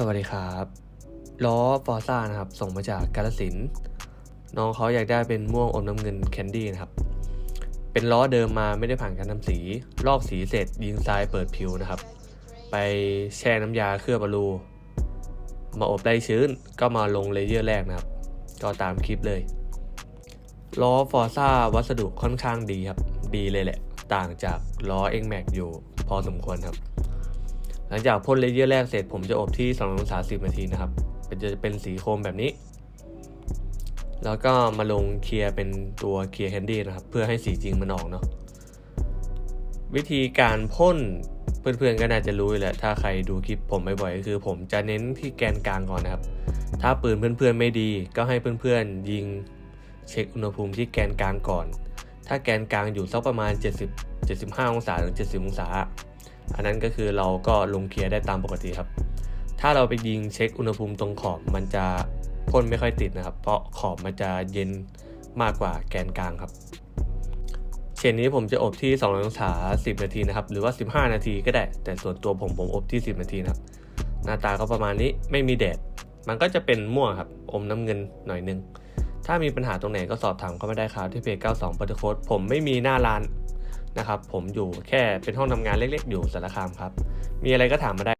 สวัสดีครับล้อฟอร์ซ่านะครับ ส่งมาจากกาลสินน้องเขาอยากได้เป็นม่วงอมน้ำเงินแคนดี้นะครับ เป็นล้อเดิมมาไม่ได้ผ่านการทำสี ลอกสีเสร็จยิงทรายเปิดผิวนะครับ ไปแช่น้ำยาเคลือบบอลู มาอบได้ชื้นก็มาลงเลเยอร์แรกนะครับ ก็ตามคลิปเลยล้อฟอร์ซ่าวัสดุค่อนข้างดีครับ ดีเลยแหละ ต่างจากล้อ X Max อยู่พอสมควรครับ หลังจากพ่นเลเยอร์แรกเสร็จผมจะอบที่2องศา10 นาทีนะครับเป็นจะเป็นสีโครมแบบนี้ แล้วก็มาลงเคลียร์เป็นตัวเคลียร์แคนดี้นะครับ เพื่อให้สีจริงมันออกเนาะวิธีการพ่นเพื่อนๆก็น่าจะรู้แหละถ้าใครดูคลิปผมบ่อยๆก็คือ ผมจะเน้นที่แกนกลางก่อนนะครับ ถ้าปืนเพื่อนๆไม่ดีก็ให้เพื่อนๆยิงเช็คอุณหภูมิที่แกนกลางก่อน ถ้าแกนกลางอยู่สักประมาณ 70 75 องศาถึง 70 องศา อันนั้นก็คือเราก็ลงเคลียร์ได้ตามปกติครับ ถ้าเราไปยิงเช็คอุณหภูมิตรงขอบมันจะพ่นไม่ค่อยติดนะครับ เพราะขอบมันจะเย็นมากกว่าแกนกลางครับเชนนี้ผมจะอบที่ 2 องศา 10 นาทีนะครับ หรือว่า 15 นาทีก็ได้ แต่ส่วนตัวผมผมอบที่ 10 นาทีนะครับ หน้าตาก็ประมาณนี้ไม่มีแดด มันก็จะเป็นม่วงครับ อมน้ำเงินหน่อยนึง ถ้ามีปัญหาตรงไหนก็สอบถามเข้ามาได้ครับที่เพจ92 p o r t c o d e ผมไม่มีหน้าร้าน นะครับผมอยู่แค่เป็นห้องทำงานเล็กๆ อยู่สารคามครับ มีอะไรก็ถามมาได้